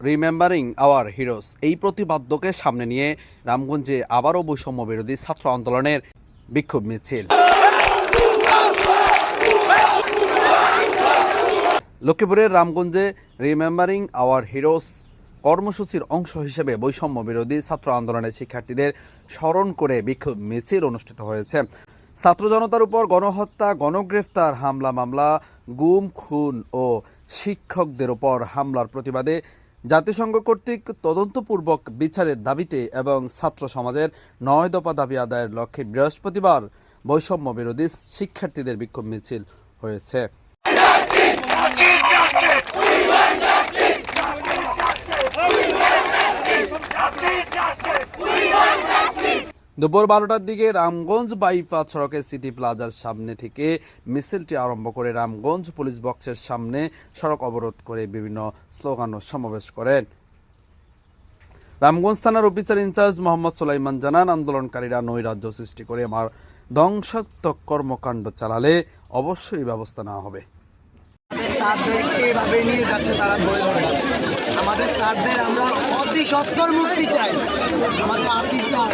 Remembering hour heroes এই প্রতিবাদ্যকে সামনে নিয়ে রামগঞ্জে আবারও বৈষম্য বিরোধী ছাত্র আন্দোলনের বিক্ষোভ মিছিল। লক্ষ্মীপুরের রামগঞ্জে রিমেম্বারিং আওয়ার হিরোস কর্মসূচির অংশ হিসেবে বৈষম্য বিরোধী ছাত্র আন্দোলনের শিক্ষার্থীদের স্মরণ করে বিক্ষোভ মিছিল অনুষ্ঠিত হয়েছে। ছাত্র জনতার উপর গণহত্যা, গণগ্রেফতার, হামলা মামলা, গুম, খুন ও শিক্ষকদের উপর হামলার প্রতিবাদে জাতিসংঘ কর্তৃক তদন্তপূর্বক বিচারের দাবিতে এবং ছাত্র সমাজের নয় দফা দাবি আদায়ের লক্ষ্যে বৃহস্পতিবার বৈষম্য বিরোধী শিক্ষার্থীদের বিক্ষোভ মিছিল হয়েছে দুপুর বারোটার দিকে রামগঞ্জ বাইপাস সড়কের সিটি প্লাজার সামনে থেকে মিছিলটি আরম্ভ করে রামগঞ্জ পুলিশ বক্সের সামনে সড়ক অবরোধ করে বিভিন্ন স্লোগান ও সমাবেশ করেন। রামগঞ্জ থানার অফিসার ইনচার্জ মোহাম্মদ সোলাইমান জানান, আন্দোলনকারীরা নৈরাজ্য সৃষ্টি করে আমার ধ্বংসাত্মক কর্মকাণ্ড চালালে অবশ্যই ব্যবস্থা নেওয়া হবে। স্টাফদেরকে এইভাবে নিয়ে যাচ্ছে তারা ধরে ধরে। আমাদের স্যারদের আমরা অতি সত্তর মুক্তি চাই। আমাদের আসিফ স্যার